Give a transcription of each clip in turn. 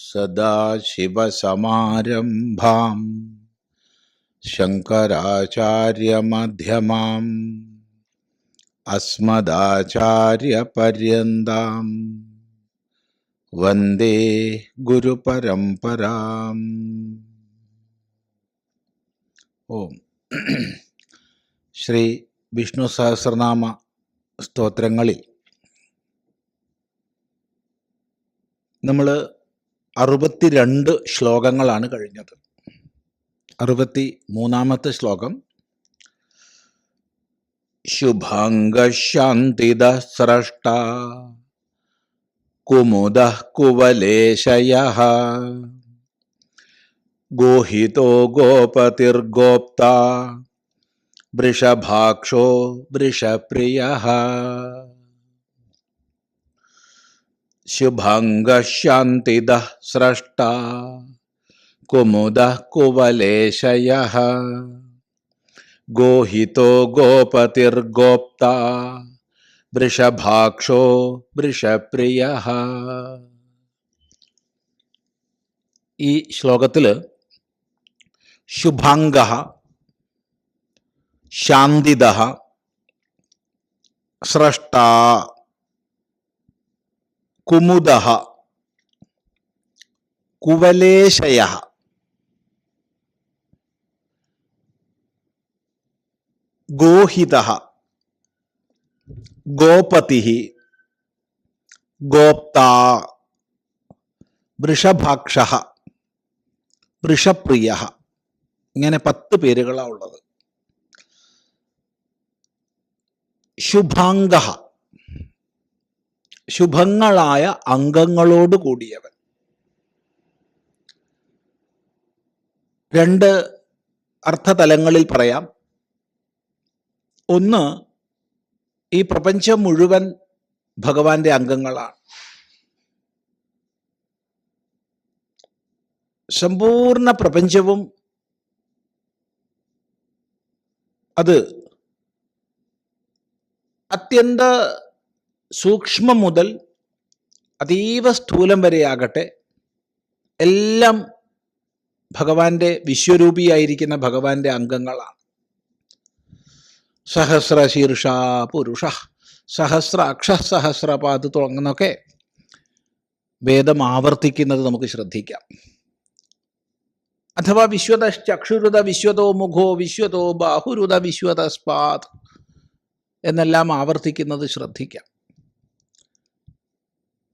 सदाशिवसमारम्भां शङ्कराचार्यमध्यमाम् अस्मदाचार्यपर्यन्तां वन्दे गुरुपरम्पराम् ഓം ശ്രീ വിഷ്ണു സഹസ്രനാമ സ്തോത്രങ്ങളിൽ നമ്മൾ അറുപത്തിരണ്ട് ശ്ലോകങ്ങളാണ് കഴിഞ്ഞത്. അറുപത്തി മൂന്നാമത്തെ ശ്ലോകം. ശുഭാംഗശാന്തിദ സ്രഷ്ട കുമുദ കുവലേശയ ഗോഹിതോ ഗോപതിർഗോപ്ത വൃഷഭാക്ഷോ വൃഷപ്രിയ शुभाङ्गशान्तिदः स्रष्टा। कुमुद कुवलेशय। गोहितो गोपतिर्गोप्ता। वृषभाक्षो वृष प्रिय श्लोक शुभांग शांतिद स्रष्टा കുമുദ കുവലേശയ. ഗോഹിത ഗോപതി ഗോപ്ത വൃഷഭാക്ഷ വൃഷപ്രിയ ഇങ്ങനെ പത്ത് പേരുകളാണ് ഉള്ളത്. ശുഭാംഗ ശുഭങ്ങളായ അംഗങ്ങളോട് കൂടിയവൻ. രണ്ട് അർത്ഥതലങ്ങളിൽ പറയാം. ഒന്ന് ഈ പ്രപഞ്ചം മുഴുവൻ ഭഗവാന്റെ അംഗങ്ങളാണ്. സമ്പൂർണ പ്രപഞ്ചവും അത് അത്യന്ത സൂക്ഷ്മം മുതൽ അതീവ സ്ഥൂലം വരെയാകട്ടെ എല്ലാം ഭഗവാന്റെ വിശ്വരൂപിയായിരിക്കുന്ന ഭഗവാന്റെ അംഗങ്ങളാണ്. സഹസ്ര ശീർഷ പുരുഷ സഹസ്ര അക്ഷ സഹസ്രപാത് തുടങ്ങുന്നൊക്കെ വേദം ആവർത്തിക്കുന്നത് നമുക്ക് ശ്രദ്ധിക്കാം. അഥവാ വിശ്വത ചക്ഷുരുത വിശ്വതോ മുഖോ വിശ്വതോ ബാഹുരുത വിശ്വതസ്പാത് എന്നെല്ലാം ആവർത്തിക്കുന്നത് ശ്രദ്ധിക്കാം.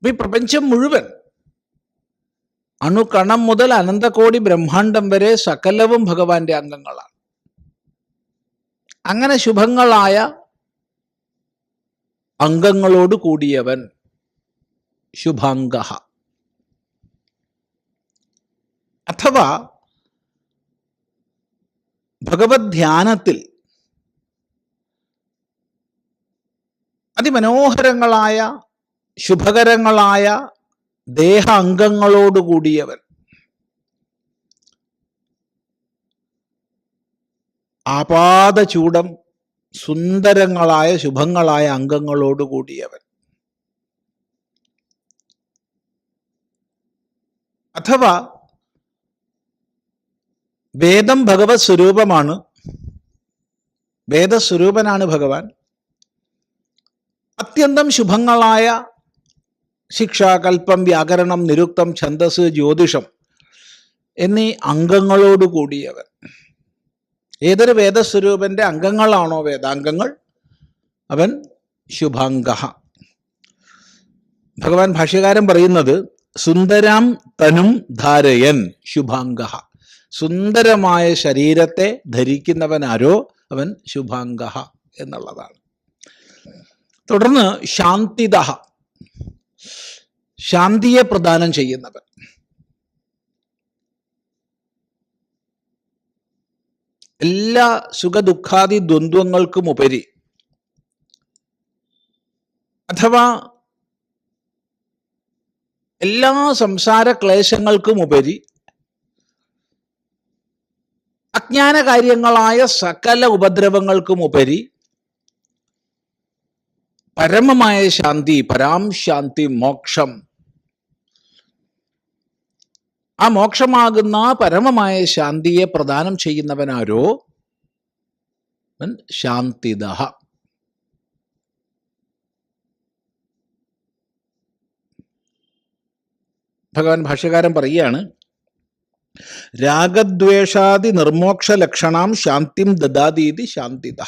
ഈ പ്രപഞ്ചം മുഴുവൻ. അണുകണം മുതൽ അനന്തകോടി ബ്രഹ്മാണ്ടം വരെ സകലവും ഭഗവാന്റെ അംഗങ്ങളാണ്. അങ്ങനെ ശുഭങ്ങളായ അംഗങ്ങളോട് കൂടിയവൻ ശുഭാംഗ അഥവാ ഭഗവത് ധ്യാനത്തിൽ അതിമനോഹരങ്ങളായ ശുഭകരങ്ങളായ ദേഹ അംഗങ്ങളോട് കൂടിയവൻ. ആപാത ചൂടം സുന്ദരങ്ങളായ ശുഭങ്ങളായ അംഗങ്ങളോട് കൂടിയവൻ. അഥവാ വേദം ഭഗവത് സ്വരൂപമാണ്. വേദസ്വരൂപനാണ് ഭഗവാൻ. അത്യന്തം ശുഭങ്ങളായ ശിക്ഷ കൽപ്പം വ്യാകരണം നിരുക്തം ഛന്ദസ് ജ്യോതിഷം എന്നീ അംഗങ്ങളോട് കൂടിയവൻ. ഏതൊരു വേദസ്വരൂപന്റെ അംഗങ്ങളാണോ വേദാംഗങ്ങൾ? അവൻ ശുഭാംഗ ഭഗവാൻ ഭാഷ്യകാരൻ പറയുന്നത് സുന്ദരാം തനും ധാരയൻ ശുഭാംഗ സുന്ദരമായ ശരീരത്തെ ധരിക്കുന്നവനാരോ അവൻ ശുഭാംഗ എന്നുള്ളതാണ്. തുടർന്ന് ശാന്തിദ ശാന്തിയെ പ്രദാനം ചെയ്യുന്നവൻ എല്ലാ സുഖദുഃഖാദി ദ്വന്ദ്വങ്ങൾക്കും ഉപരി അഥവാ എല്ലാ സംസാര ക്ലേശങ്ങൾക്കും ഉപരി അജ്ഞാന കാര്യങ്ങളായ സകല ഉപദ്രവങ്ങൾക്കും ഉപരി പരമമായ ശാന്തി പരാം ശാന്തി മോക്ഷം. ആ മോക്ഷമാകുന്ന പരമമായ ശാന്തിയെ പ്രദാനം ചെയ്യുന്നവനാരോ ശാന്തിദഹ. ശാന്തിദ ഭഗവാൻ ഭാഷ്യകാരൻ പറയുകയാണ് രാഗദ്വേഷാദി നിർമോക്ഷ ലക്ഷണം ശാന്തിം ദദാതീതി ശാന്തിദ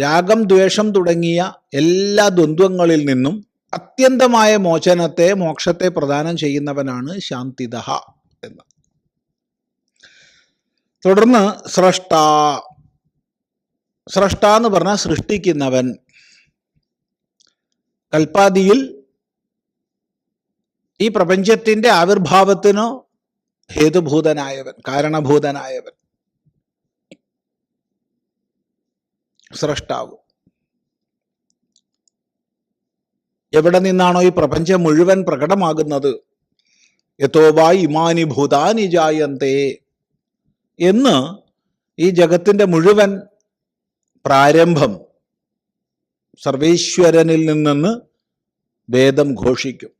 രാഗം ദ്വേഷം തുടങ്ങിയ എല്ലാ ദ്വന്ദ്വങ്ങളിൽ നിന്നും അത്യന്തമായ മോചനത്തെ മോക്ഷത്തെ പ്രദാനം ചെയ്യുന്നവനാണ് ശാന്തിദഹ എന്ന്. തുടർന്ന് സ്രഷ്ട. സ്രഷ്ട എന്ന് പറഞ്ഞാൽ സൃഷ്ടിക്കുന്നവൻ. കൽപ്പാദിയിൽ ഈ പ്രപഞ്ചത്തിന്റെ ആവിർഭാവത്തിനോ ഹേതുഭൂതനായവൻ കാരണഭൂതനായവൻ. സ്രഷ്ടാവ്. എവിടെ നിന്നാണോ ഈ പ്രപഞ്ചം മുഴുവൻ പ്രകടമാകുന്നത്? യഥോബാ ഇമാനി ഭൂതാനി ജായന്തേ. എന്ന് ഈ ജഗത്തിന്റെ മുഴുവൻ പ്രാരംഭം സർവേശ്വരനിൽ നിന്നെന്ന് വേദം ഘോഷിക്കും.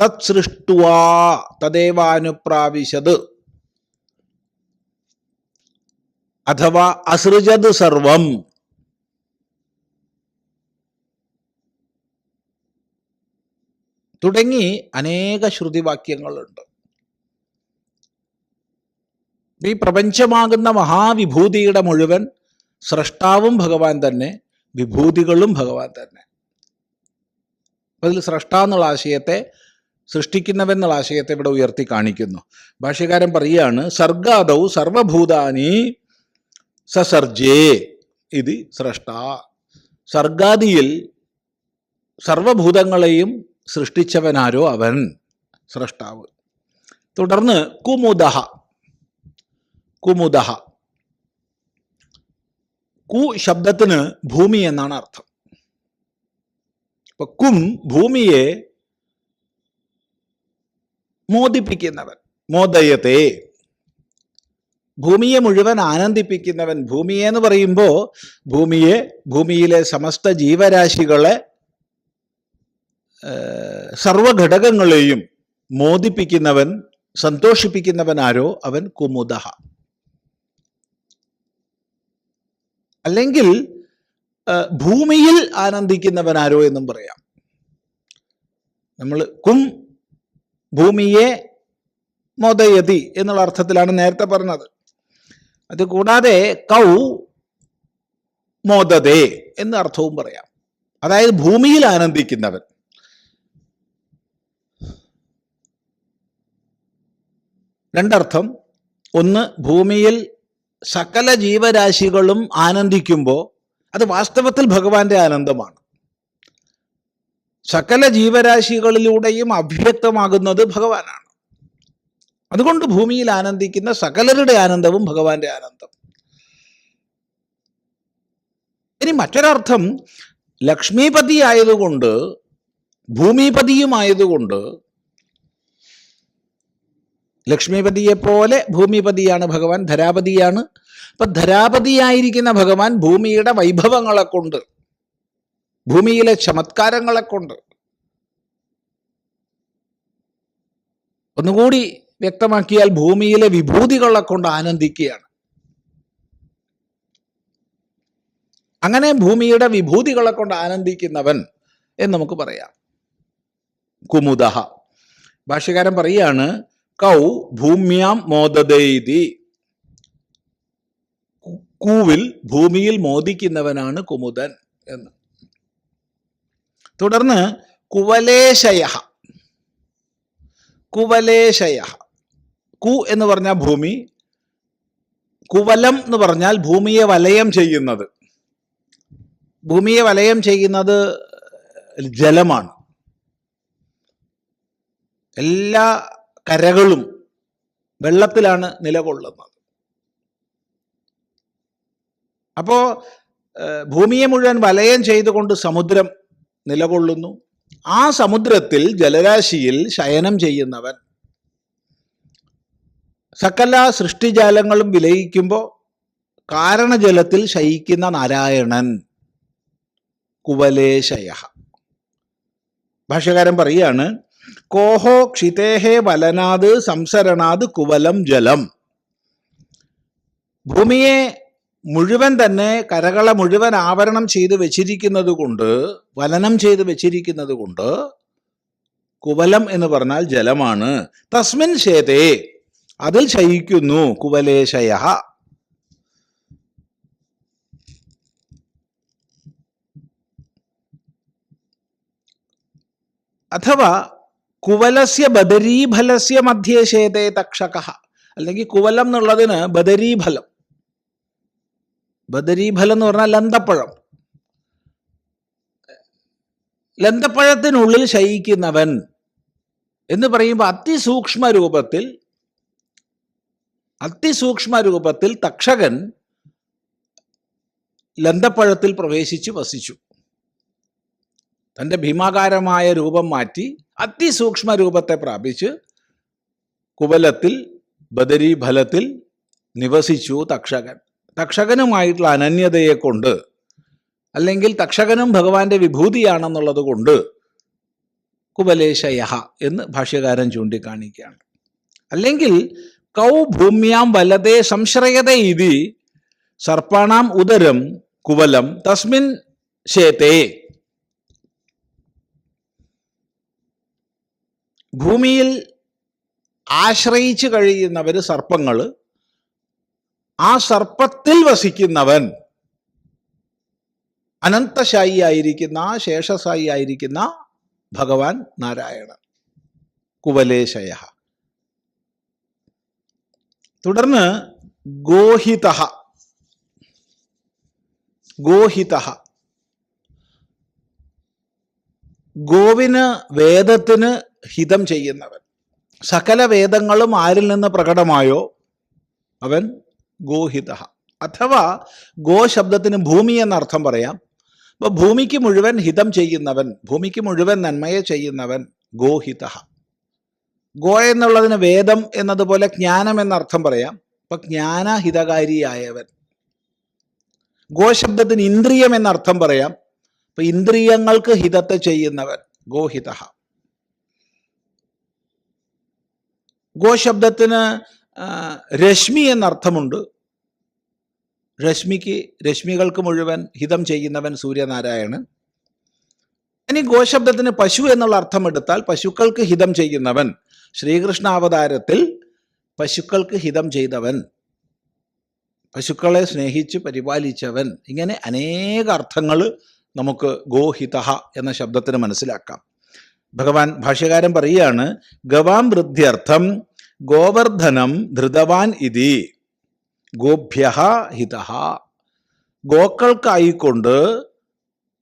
തത് സൃഷ്ടുവാ തദേവാനുപ്രാവിശത്. അഥവാ അസൃജത് സർവം. തുടങ്ങി അനേക ശ്രുതിവാക്യങ്ങളുണ്ട്. ഈ പ്രപഞ്ചമാകുന്ന മഹാവിഭൂതിയുടെ മുഴുവൻ സ്രഷ്ടാവും ഭഗവാൻ തന്നെ വിഭൂതികളും ഭഗവാൻ തന്നെ. അതിൽ സ്രഷ്ട എന്നുള്ള ആശയത്തെ സൃഷ്ടിക്കുന്നവൻ എന്നുള്ള ആശയത്തെ ഇവിടെ ഉയർത്തി കാണിക്കുന്നു. ഭാഷ്യകാരൻ പറയുകയാണ് സർഗാദൗ സർവഭൂതാനി സസർജേ ഇത് സ്രഷ്ട. സർഗാദിയിൽ സർവഭൂതങ്ങളെയും സൃഷ്ടിച്ചവനാരോ അവൻ? സ്രഷ്ടാവ്. തുടർന്ന് കുമുദഹ. കുമുദഹ. കു ശബ്ദത്തിന് ഭൂമി എന്നാണ് അർത്ഥം. കും ഭൂമിയെ മോദിപ്പിക്കുന്നവൻ. മോദയത്തെ. ഭൂമിയെ മുഴുവൻ ആനന്ദിപ്പിക്കുന്നവൻ ഭൂമിയെ എന്ന് പറയുമ്പോൾ ഭൂമിയെ ഭൂമിയിലെ സമസ്ത ജീവരാശികളെ സർവഘടകങ്ങളെയും മോദിപ്പിക്കുന്നവൻ സന്തോഷിപ്പിക്കുന്നവൻ ആരോ അവൻ കുമുദഹ. അല്ലെങ്കിൽ ഭൂമിയിൽ ആനന്ദിക്കുന്നവൻ ആരോ എന്നും പറയാം. നമ്മൾ കും ഭൂമിയെ മോദയതി എന്നുള്ള അർത്ഥത്തിലാണ് നേരത്തെ പറഞ്ഞത്. അത് കൂടാതെ കൗ മോദതേ എന്ന അർത്ഥവും പറയാം. അതായത് ഭൂമിയിൽ ആനന്ദിക്കുന്നവൻ. രണ്ടർത്ഥം. ഒന്ന് ഭൂമിയിൽ സകല ജീവരാശികളും ആനന്ദിക്കുമ്പോൾ അത് വാസ്തവത്തിൽ ഭഗവാന്റെ ആനന്ദമാണ്. സകല ജീവരാശികളിലൂടെയും അഭ്യക്തമാകുന്നത് ഭഗവാനാണ്. അതുകൊണ്ട് ഭൂമിയിൽ ആനന്ദിക്കുന്ന സകലരുടെ ആനന്ദവും ഭഗവാന്റെ ആനന്ദം. ഇനി മറ്റൊരർത്ഥം ലക്ഷ്മീപതി ആയതുകൊണ്ട് ഭൂമിപതിയുമായതുകൊണ്ട് ലക്ഷ്മീപതിയെ പോലെ ഭൂമിപതിയാണ് ഭഗവാൻ ധരാപതിയാണ്. അപ്പൊ ധരാപതിയായിരിക്കുന്ന ഭഗവാൻ ഭൂമിയുടെ വൈഭവങ്ങളെ കൊണ്ട് ഭൂമിയിലെ ചമത്കാരങ്ങളെ കൊണ്ട് ഒന്നുകൂടി വ്യക്തമാക്കിയാൽ ഭൂമിയിലെ വിഭൂതികളെ കൊണ്ട് ആനന്ദിക്കുകയാണ്. അങ്ങനെ ഭൂമിയുടെ വിഭൂതികളെ കൊണ്ട് ആനന്ദിക്കുന്നവൻ എന്ന് നമുക്ക് പറയാം. കുമുദഹ. ഭാഷ്യകാരൻ പറയാണ് കൗ ഭൂമ്യാം മോദതേതി. കൂവിൽ ഭൂമിയിൽ മോദിക്കുന്നവനാണ് കുമുദൻ എന്ന്. തുടർന്ന് കുവലേശയ കുവലേശയ കു എന്ന് പറഞ്ഞാൽ ഭൂമി കുവലം എന്ന് പറഞ്ഞാൽ ഭൂമിയെ വലയം ചെയ്യുന്നത്. ഭൂമിയെ വലയം ചെയ്യുന്നത് ജലമാണ്. എല്ലാ കരകളും വെള്ളത്തിലാണ് നിലകൊള്ളുന്നത്. അപ്പോ ഭൂമിയെ മുഴുവൻ വലയം ചെയ്തുകൊണ്ട് സമുദ്രം നിലകൊള്ളുന്നു. ആ സമുദ്രത്തിൽ ജലരാശിയിൽ ശയനം ചെയ്യുന്നവൻ സകല സൃഷ്ടിജാലങ്ങളും വിലയിക്കുമ്പോൾ കാരണജലത്തിൽ ശയിക്കുന്ന നാരായണൻ. കുവലേശയ ഭാഷകാരൻ പറയാണ് കോഹോ ക്ഷിതേഹേ വലനാത് സംസരണാത് കുവലം ജലം. ഭൂമിയെ മുഴുവൻ തന്നെ കരകളെ മുഴുവൻ ആവരണം ചെയ്ത് വെച്ചിരിക്കുന്നത് കൊണ്ട് വലനം ചെയ്ത് വെച്ചിരിക്കുന്നത് കൊണ്ട് കുവലം എന്ന് പറഞ്ഞാൽ ജലമാണ്. തസ്മിൻ ശേതേ അതിൽ ശയിക്കുന്നു. കുവലേശയ അഥവാ കുവലസ്യ ബദരീഫലസ്യ മധ്യേശേതേ തക്ഷക. അല്ലെങ്കിൽ കുവലം എന്നുള്ളതിന് ബദരീഫലം. ബദരീഫലം എന്ന് പറഞ്ഞാൽ ലന്തപ്പഴം. ലന്തപ്പഴത്തിനുള്ളിൽ ശയിക്കുന്നവൻ എന്ന് പറയുമ്പോൾ അതിസൂക്ഷ്മ രൂപത്തിൽ അതിസൂക്ഷ്മ രൂപത്തിൽ തക്ഷകൻ ലന്തപ്പഴത്തിൽ പ്രവേശിച്ച് വസിച്ചു. തന്റെ ഭീമാകാരമായ രൂപം മാറ്റി അതിസൂക്ഷ്മ രൂപത്തെ പ്രാപിച്ച് കുവലത്തിൽ ബദരീഫലത്തിൽ നിവസിച്ചു തക്ഷകൻ. തക്ഷകനുമായിട്ടുള്ള അനന്യതയെ കൊണ്ട് അല്ലെങ്കിൽ തക്ഷകനും ഭഗവാന്റെ വിഭൂതിയാണെന്നുള്ളത് കൊണ്ട് കുബലേശയഹ എന്ന് ഭാഷ്യകാരൻ ചൂണ്ടിക്കാണിക്കുകയാണ്. അല്ലെങ്കിൽ കൗ ഭൂമ്യാം വലതേ സംശ്രയതേ ഇതി സർപ്പാണാം ഉദരം കുവലം തസ്മിൻ ശേതേ. ഭൂമിയിൽ ആശ്രയിച്ചു കഴിയുന്നവർ സർപ്പങ്ങൾ ആ സർപ്പത്തിൽ വസിക്കുന്നവൻ അനന്തശായി ആയിരിക്കുന്ന ശേഷസായി ആയിരിക്കുന്ന ഭഗവാൻ നാരായണൻ. കുവലേശയ. തുടർന്ന് ഗോഹിത ഗോഹിത ഗോവിന് വേദത്തിന് ഹിതം ചെയ്യുന്നവൻ. സകല വേദങ്ങളും ആരിൽ നിന്ന് പ്രകടമായോ? അവൻ ഗോഹിത അഥവാ ഗോ ശബ്ദത്തിന് ഭൂമി എന്നർത്ഥം പറയാം. അപ്പൊ ഭൂമിക്ക് മുഴുവൻ ഹിതം ചെയ്യുന്നവൻ ഭൂമിക്ക് മുഴുവൻ നന്മയെ ചെയ്യുന്നവൻ ഗോഹിത ഗോ എന്നുള്ളതിന് വേദം എന്നതുപോലെ ജ്ഞാനം എന്നർത്ഥം പറയാം. അപ്പൊ ജ്ഞാനഹിതകാരിയായവൻ. ഗോ ശബ്ദത്തിന് ഇന്ദ്രിയം എന്നർത്ഥം പറയാം. അപ്പൊ ഇന്ദ്രിയങ്ങൾക്ക് ഹിതത്തെ ചെയ്യുന്നവൻ ഗോഹിത ഗോശബ്ദത്തിന് ശബ്ദത്തിന് രശ്മി എന്നർത്ഥമുണ്ട്. രശ്മിക്ക് രശ്മികൾക്ക് മുഴുവൻ ഹിതം ചെയ്യുന്നവൻ സൂര്യനാരായണൻ. ഇനി ഗോശബ്ദത്തിന് പശു എന്നുള്ള അർത്ഥം എടുത്താൽ പശുക്കൾക്ക് ഹിതം ചെയ്യുന്നവൻ ശ്രീകൃഷ്ണ അവതാരത്തിൽ പശുക്കൾക്ക് ഹിതം ചെയ്തവൻ പശുക്കളെ സ്നേഹിച്ച് പരിപാലിച്ചവൻ ഇങ്ങനെ അനേക അർത്ഥങ്ങൾ നമുക്ക് ഗോഹിത എന്ന ശബ്ദത്തിന് മനസ്സിലാക്കാം. ഭഗവാൻ ഭാഷ്യകാരൻ പറയുകയാണ് ഗവാം വൃദ്ധ്യർത്ഥം ഗോവർദ്ധനം ധൃതവാൻ ഇതി ഗോഭ്യ ഹിത ഗോക്കൾക്കായിക്കൊണ്ട്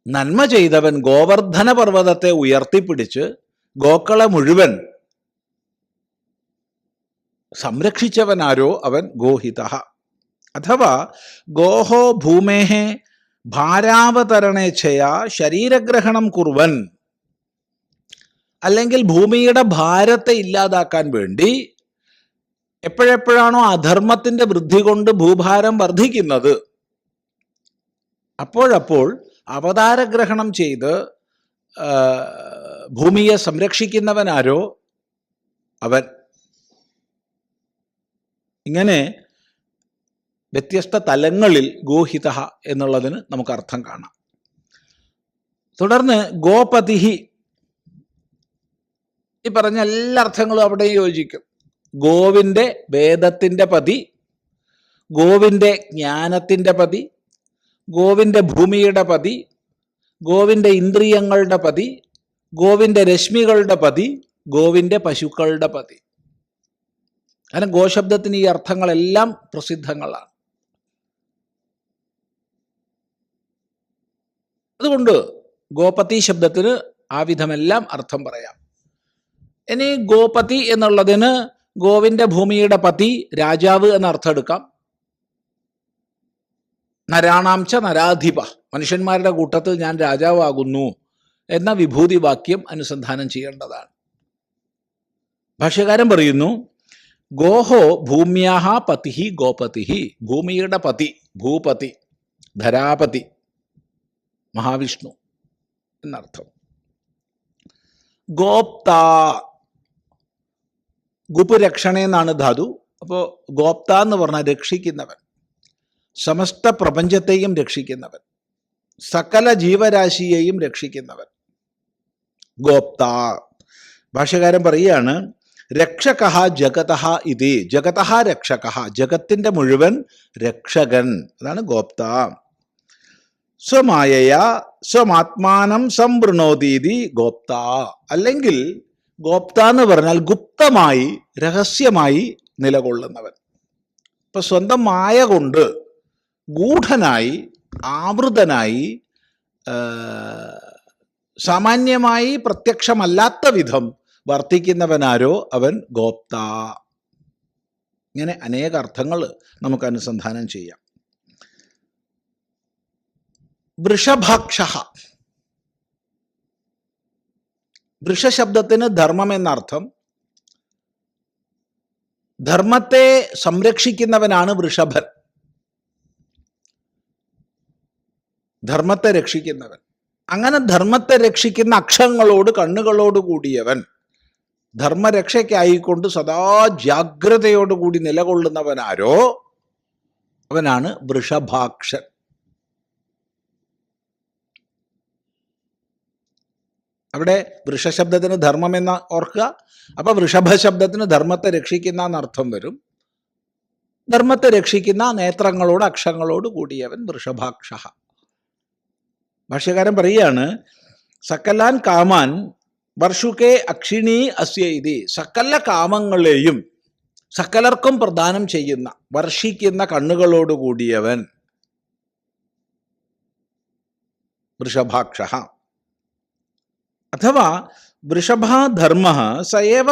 നന്മ ചെയ്തവൻ ഗോവർദ്ധന പർവതത്തെ ഉയർത്തിപ്പിടിച്ച് ഗോക്കളെ മുഴുവൻ സംരക്ഷിച്ചവനാരോ അവൻ ഗോഹിത. അഥവാ ഗോഹോ ഭൂമേഹ ഭാരാവതരണേച്ഛയാ ശരീരഗ്രഹണം കുറുവൻ അല്ലെങ്കിൽ ഭൂമിയുടെ ഭാരത്തെ ഇല്ലാതാക്കാൻ വേണ്ടി എപ്പോഴെപ്പോഴാണോ അധർമ്മത്തിന്റെ വൃദ്ധി കൊണ്ട് ഭൂഭാരം വർദ്ധിക്കുന്നത് അപ്പോഴപ്പോൾ അവതാരഗ്രഹണം ചെയ്ത് ഭൂമിയെ സംരക്ഷിക്കുന്നവനാരോ അവൻ ഇങ്ങനെ വ്യത്യസ്ത തലങ്ങളിൽ ഗോഹിത എന്നുള്ളതിന് നമുക്ക് അർത്ഥം കാണാം. തുടർന്ന് ഗോപതിഹി. ഈ പറഞ്ഞ എല്ലാ അർത്ഥങ്ങളും അവിടെ യോജിക്കും. ഗോവിന്റെ വേദത്തിന്റെ പതി ഗോവിന്റെ ജ്ഞാനത്തിന്റെ പതി ഗോവിന്റെ ഭൂമിയുടെ പതി ഗോവിന്റെ ഇന്ദ്രിയങ്ങളുടെ പതി ഗോവിന്റെ രശ്മികളുടെ പതി ഗോവിന്റെ പശുക്കളുടെ പതി. കാരണം ഗോശബ്ദത്തിന് ഈ അർത്ഥങ്ങളെല്ലാം പ്രസിദ്ധങ്ങളാണ്. അതുകൊണ്ട് ഗോപതി ശബ്ദത്തിന് ആ വിധമെല്ലാം അർത്ഥം പറയാം. ഇനി ഗോപതി എന്നുള്ളതിന് ഗോവിന്റെ ഭൂമിയുടെ പതി രാജാവ് എന്ന അർത്ഥം എടുക്കാം നരാണാംച നരാധിപ. മനുഷ്യന്മാരുടെ കൂട്ടത്തിൽ ഞാൻ രാജാവാകുന്നു എന്ന വിഭൂതി വാക്യം അനുസന്ധാനം ചെയ്യേണ്ടതാണ്. ഭാഷ്യകാരൻ പറയുന്നു ഗോഹോ ഭൂമ്യാഹ പതി ഗോപതി ഭൂമിയുടെ പതി ഭൂപതി ധരാപതി മഹാവിഷ്ണു എന്നർത്ഥം. ഗോപ്ത. ഗുപുരക്ഷണ എന്നാണ് ധാതു. അപ്പോൾ ഗോപ്ത എന്ന് പറഞ്ഞാൽ രക്ഷിക്കുന്നവൻ. സമസ്ത പ്രപഞ്ചത്തെയും രക്ഷിക്കുന്നവൻ. സകല ജീവരാശിയെയും രക്ഷിക്കുന്നവൻ. ഗോപ്ത. ഭാഷകാരൻ പറയുകയാണ് രക്ഷക ജഗത ഇതി. ജഗത രക്ഷക. ജഗത്തിന്റെ മുഴുവൻ രക്ഷകൻ. അതാണ് ഗോപ്ത. സ്വമായയ സ്വമാത്മാനം സംവൃണോതീതി ഗോപ്ത. അല്ലെങ്കിൽ ഗോപ്ത എന്ന് പറഞ്ഞാൽ ഗുപ്തമായി രഹസ്യമായി നിലകൊള്ളുന്നവൻ. ഇപ്പൊ സ്വന്തം മായ കൊണ്ട് ഗൂഢനായി ആവൃതനായി സാമാന്യമായി പ്രത്യക്ഷമല്ലാത്ത വിധം വർത്തിക്കുന്നവനാരോ അവൻ ഗോപ്ത. ഇങ്ങനെ അനേക അർത്ഥങ്ങൾ നമുക്ക് അനുസന്ധാനം ചെയ്യാം. വൃഷഭാക്ഷ വൃഷശബ്ദത്തിന് ധർമ്മം എന്നർത്ഥം ധർമ്മത്തെ സംരക്ഷിക്കുന്നവനാണ് വൃഷഭൻ. ധർമ്മത്തെ രക്ഷിക്കുന്നവൻ. അങ്ങനെ ധർമ്മത്തെ രക്ഷിക്കുന്ന അക്ഷങ്ങളോട് കണ്ണുകളോട് കൂടിയവൻ. ധർമ്മരക്ഷയ്ക്കായിക്കൊണ്ട് സദാ ജാഗ്രതയോടുകൂടി നിലകൊള്ളുന്നവനാരോ അവനാണ് വൃഷഭാക്ഷൻ. അവിടെ വൃഷശബ്ദത്തിന് ധർമ്മം എന്ന ഓർക്കുക. അപ്പൊ വൃഷഭ ശബ്ദത്തിന് ധർമ്മത്തെ രക്ഷിക്കുന്ന എന്നർത്ഥം വരും. ധർമ്മത്തെ രക്ഷിക്കുന്ന നേത്രങ്ങളോട് അക്ഷങ്ങളോട് കൂടിയവൻ വൃഷഭാക്ഷ. ഭാഷ്യകാരൻ പറയുകയാണ് സകലാൻ കാമാൻ വർഷുക്കെ അക്ഷിണി അസ്യ ഇതി. സകല കാമങ്ങളെയും സകലർക്കും പ്രദാനം ചെയ്യുന്ന വർഷിക്കുന്ന കണ്ണുകളോട് കൂടിയവൻ വൃഷഭാക്ഷ അഥവാ വൃഷഭാധർമ്മ സയേവ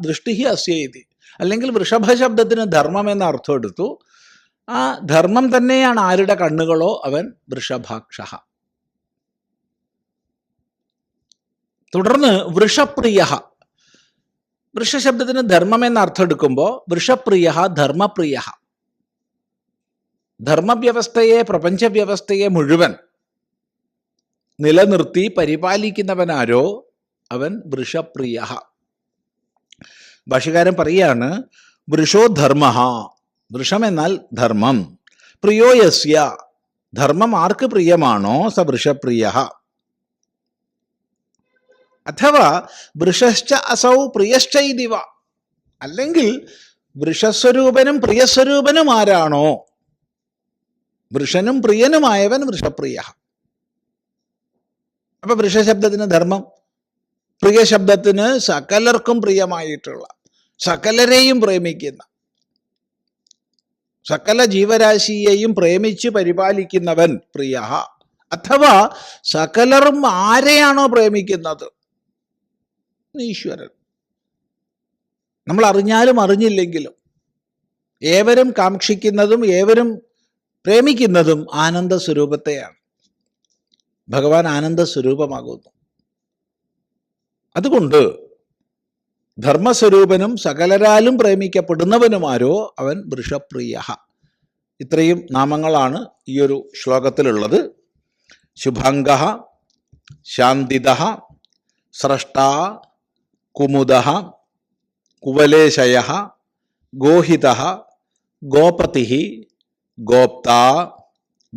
ദൃഷ്ടി അസ്യ ഇതി. അല്ലെങ്കിൽ വൃഷഭ ശബ്ദത്തിന് ധർമ്മം എന്ന അർത്ഥം എടുത്തു. ആ ധർമ്മം തന്നെയാണ് ആരുടെ കണ്ണുകളോ? അവൻ വൃഷഭാക്ഷ തുടർന്ന് വൃഷപ്രിയ വൃഷശബ്ദത്തിന് ധർമ്മം എന്ന അർത്ഥം എടുക്കുമ്പോൾ വൃഷപ്രിയ ധർമ്മപ്രിയ ധർമ്മവ്യവസ്ഥയെ പ്രപഞ്ചവ്യവസ്ഥയെ മുഴുവൻ നിലനിർത്തി പരിപാലിക്കുന്നവനാരോ അവൻ വൃഷപ്രിയ ഭാഷകാരൻ പറയാണ് വൃഷോ ധർമ്മ വൃഷം എന്നാൽ ധർമ്മം. പ്രിയോ യസ്യ ധർമ്മം ആർക്ക് പ്രിയമാണോ? സ വൃഷപ്രിയ അഥവാ വൃഷശ്ച അസൗ പ്രിയശ്ച ഇതിവ അല്ലെങ്കിൽ വൃഷസ്വരൂപനും പ്രിയസ്വരൂപനും ആരാണോ? വൃഷനും പ്രിയനുമായവൻ വൃഷപ്രിയ. അപ്പൊ വൃഷശബ്ദത്തിന് ധർമ്മം പ്രിയ ശബ്ദത്തിന് സകലർക്കും പ്രിയമായിട്ടുള്ള സകലരെയും പ്രേമിക്കുന്ന സകല ജീവരാശിയെയും പ്രേമിച്ച് പരിപാലിക്കുന്നവൻ പ്രിയ. അഥവാ സകലറും ആരെയാണോ പ്രേമിക്കുന്നത്? ഈശ്വരൻ. നമ്മൾ അറിഞ്ഞാലും അറിഞ്ഞില്ലെങ്കിലും ഏവരും കാക്ഷിക്കുന്നതും ഏവരും പ്രേമിക്കുന്നതും ആനന്ദ സ്വരൂപത്തെയാണ്. ഭഗവാൻ ആനന്ദ സ്വരൂപമാകുന്നു. അതുകൊണ്ട് ധർമ്മസ്വരൂപനും സകലരാലും പ്രേമിക്കപ്പെടുന്നവനുമാരോ അവൻ വൃഷപ്രിയ ഇത്രയും നാമങ്ങളാണ് ഈ ഒരു ശ്ലോകത്തിലുള്ളത്. ശുഭാംഗ ശാന്തിത സ്രഷ്ടാ കുമുദ കുവലേശയ ഗോഹിത ഗോപതി ഗോപ്ത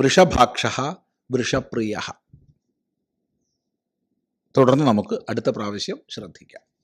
വൃഷഭാക്ഷ വൃഷപ്രിയ. തുടർന്ന് നമുക്ക് അടുത്ത പ്രാവശ്യം ശ്രദ്ധിക്കാം.